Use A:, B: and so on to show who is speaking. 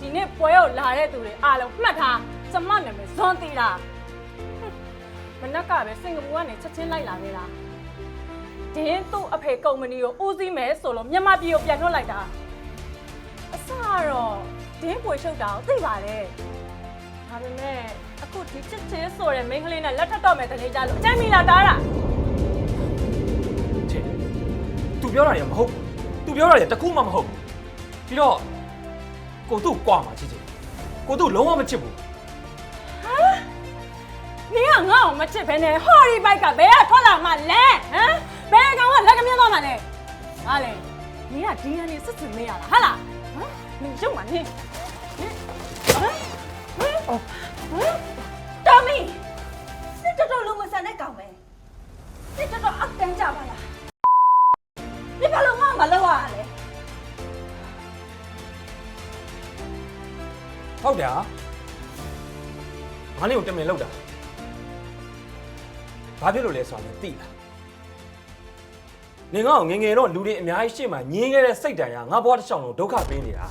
A: ဒီနေ့ပွဲကိုလာတဲ့သူတွေအားလုံးမှတ်ထားကျမနာမည်ဇွန်တီတာဟွန်းမနက်ကပဲစင်ကာပူကနေချက်ချင်းလိုက်လာခဲ့တာဒင်းသူ့အဖေကုမ္ပဏီကိုဦးစီးမယ်ဆိုလို့မြန်မာပြည်ကိုပြန်ထွက်လိုက်တာအစကတော့ဒင်းပွေရှုပ်တာကိုသိပါတယ်ဒါပေမဲ့အခုဒီချစ်ချင်းဆိုတဲ့မိန်းကလေးနဲ့လက်ထပ်တော့မယ်တနေ့ကြလို့အကျဉ်းမီလာတားတာ
B: ချစ်သူပြောတာတွေမဟုတ်ဘူးသူပြောတာတွေတစ်ခုမှမဟုတ်ဘူးပြီးတော့ ကိုသူ့ကွာမှာချစ်ချစ်ကိုသူ့လုံးဝမချစ်ဘူး
A: နင်ကငါ့ကိုမချစ်ဘဲနဲ့ဟော်ရီဘိုက်ကဘယ်ကထွက်လာမှလဲဟမ်ဘယ်ကောင်ကလက်ကမြန်းသွားမှလဲဟာလေနင်က DNA စစ်စစ်မေးရတာဟာလားဟမ်နင်ရုပ်မှနင်ဟမ်ဟမ်ဟမ်ဟမ်
C: တော်မီစစ်တော်တော်လုံးမဆန်တဲ့ကောင်ပဲ
B: ဟုတ်တယ်ဟာငါလေးကိုတမင်လောက်တာဘာဖြစ်လို့လဲဆိုတာလည်းသိလားနေငါ့ကိုငယ်ငယ်တော့လူတွေအများကြီးရှေ့မှာညင်းခဲ့တဲ့စိတ်တန်ရငါဘွားတစ်ချောင်းလုံးဒုက္ခပေးနေတာ